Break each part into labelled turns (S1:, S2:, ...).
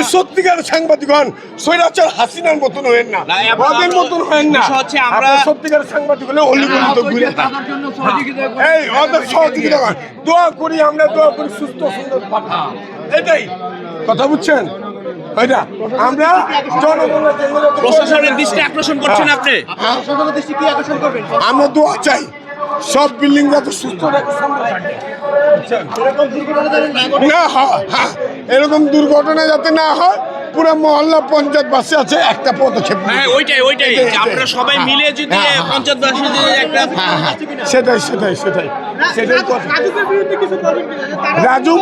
S1: যদি সত্যিকার সাংবাদিক হন সৈরাচার হাসিনার মতন হয়েন না।
S2: আমরা-
S1: মতন হয়েন না।
S2: হচ্ছে আমরা-
S1: সত্যিকার সাংবাদিক হলে অলিগলি তো ঘুরে। এই ওদের সহযোগিতা করেন। দোয়া করি আমরা দোয়া করি সুস্থ সুন্দর পাঠা। এটাই। কথা বুঝছেন? এটা আমরা জনগণের যাতে-
S2: প্রশাসনের দৃষ্টি আকর্ষণ করছেন আপনি?
S1: আমরা দোয়া চাই। সব বিল্ডিং যাতে সুস্থ রাখে না হয় হ্যাঁ। এরকম দুর্ঘটনা যাতে না হয় পুরো মহল্লা পঞ্চায়েত বাসে আছে একটা পদক্ষেপ
S2: হ্যাঁ ওইটাই ওইটাই।
S1: এটাই।
S2: সবাই মিলে যদি
S1: হ্যাঁ, হ্যাঁ।
S2: পঞ্চায়েত বাসী যদি একটা
S1: হ্যাঁ হ্যাঁ। সেটাই সেটাই সেটাই সেটাই কথা। রাজু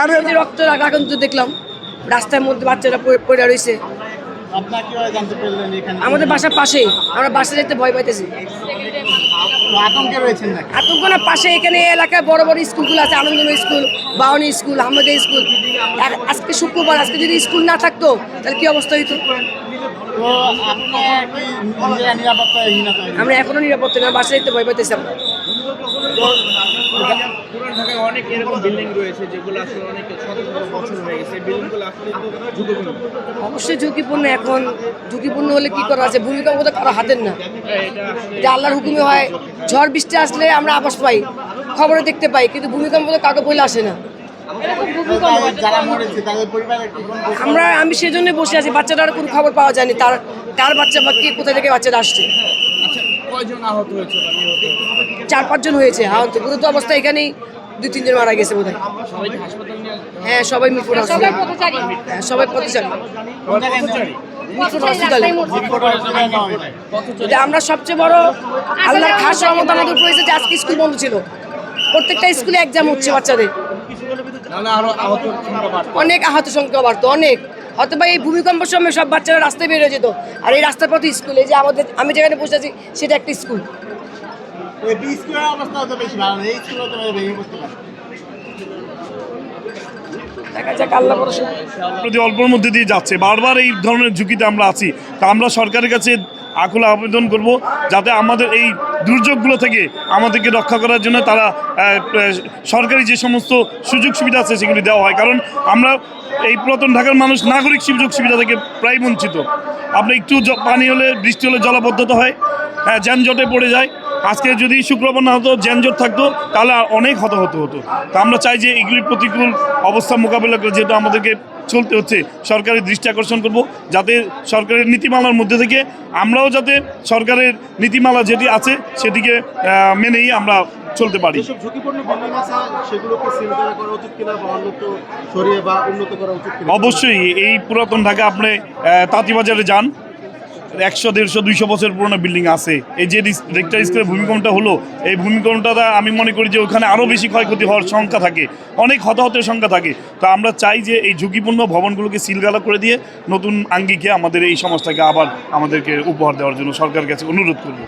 S1: আরে
S3: রক্ত রাখান্ত দেখলাম রাস্তার মধ্যে বাচ্চারা পড়ে- পড়ে রয়েছে।
S4: আপনার কীভাবে জানতে পারলেন এখানে?
S3: আমাদের বাসার পাশেই আমরা বাসা যেতে ভয় পাইতেছি।
S4: আতঙ্কে রয়েছেন নাকি?
S3: আতঙ্ক না পাশে এখানে এলাকায় বড় বড় স্কুলগুলো আছে আনন্দময় স্কুল বাউনি স্কুল আহমেদের স্কুল। আর আজকে শুক্রবার আজকে যদি স্কুল না থাকতো তাহলে কি অবস্থা হইতো? আমরা এখনও নিরাপত্তা না বাসায় যেতে ভয় পাইতেছি আমরা।
S2: পুরান ঢাকায় অনেক এরকম বিল্ডিং রয়েছে যেগুলো আসলে অনেক শত বছর হয়ে গেছে। বিল্ডিংগুলো আসলে ঝুঁকিপূর্ণ।
S3: অবশ্যই ঝুঁকিপূর্ণ এখন। ঝুঁকিপূর্ণ হলে কি করা আছে ভূমিকম্প তো কারও হাতের না। এটা আল্লাহর হুকুমে হয়। ঝড় বৃষ্টি আসলে আমরা আবাস পাই, খবরে দেখতে পাই, কিন্তু ভূমিকম্প তো কাউকে বলে আসে না। আমরা আমি সেই জন্য বসে আছি। বাচ্চাটার কোনো খবর পাওয়া যায়নি। তার কার বাচ্চা বা কে কোথা থেকে বাচ্চাটা আসছে?
S2: আচ্ছা
S3: চার পাঁচজন হয়েছে আহত। গুরুতর অবস্থা এখানেই দুই তিনজন মারা গেছে বোধ হ্যাঁ সবাই মিরপুর হ্যাঁ সবাই পথচারী। আমরা সবচেয়ে বড় আল্লাহর খাস রহমত আমাদের উপর হয়েছে যে আজকে স্কুল বন্ধ ছিল। প্রত্যেকটা স্কুলে এক্সাম হচ্ছে বাচ্চাদের
S2: নাহলে আরও আহত সংখ্যা বাড়তো।
S3: অনেক আহত সংখ্যা বাড়তো অনেক। হয়তো বা এই ভূমিকম্পের সময় সব বাচ্চারা রাস্তায় বেরিয়ে যেত। আর এই রাস্তার পথে স্কুলে যে আমাদের আমি যেখানে বসে আছি সেটা একটা স্কুল
S4: এই এই
S5: অল্পর মধ্যে দিয়ে যাচ্ছে বারবার এই ধরনের ঝুঁকিতে আমরা আছি। তা আমরা সরকারের কাছে আকুল আবেদন করব যাতে আমাদের এই দুর্যোগগুলো থেকে আমাদেরকে রক্ষা করার জন্য তারা সরকারি যে সমস্ত সুযোগ সুবিধা আছে সেগুলি দেওয়া হয়। কারণ আমরা এই পুরাতন ঢাকার মানুষ নাগরিক সুযোগ সুবিধা থেকে প্রায় বঞ্চিত। আপনি একটু পানি হলে, বৃষ্টি হলে জলাবদ্ধতা হয় হ্যাঁ যানজটে পড়ে যায়। আজকে যদি শুক্রবার না হতো, যানজট থাকতো, তাহলে অনেক হতাহত হতো। তা আমরা চাই যে এগুলির প্রতিকূল অবস্থা মোকাবিলা করে, যেহেতু আমাদেরকে চলতে হচ্ছে সরকারের দৃষ্টি আকর্ষণ করব যাতে সরকারের নীতিমালার মধ্যে থেকে আমরাও যাতে সরকারের নীতিমালা যেটি আছে সেটিকে মেনেই আমরা চলতে পারি। অবশ্যই এই পুরাতন ঢাকা আপনি তাঁতিবাজারে যান একশো, দেড়শো, দুইশো বছর পুরনো বিল্ডিং আছে। এই যে রেক্টার স্কেলের ভূমিকম্পটা হলো, এই ভূমিকম্পটা আমি মনে করি যে ওখানে আরও বেশি ক্ষয়ক্ষতি হওয়ার সংখ্যা থাকে। অনেক হতাহতের সংখ্যা থাকে। তো আমরা চাই যে এই ঝুঁকিপূর্ণ ভবনগুলোকে সিলগালা করে দিয়ে নতুন আঙ্গিকে আমাদের এই সমাজটাকে আবার আমাদেরকে উপহার দেওয়ার জন্য সরকার কাছে অনুরোধ করব।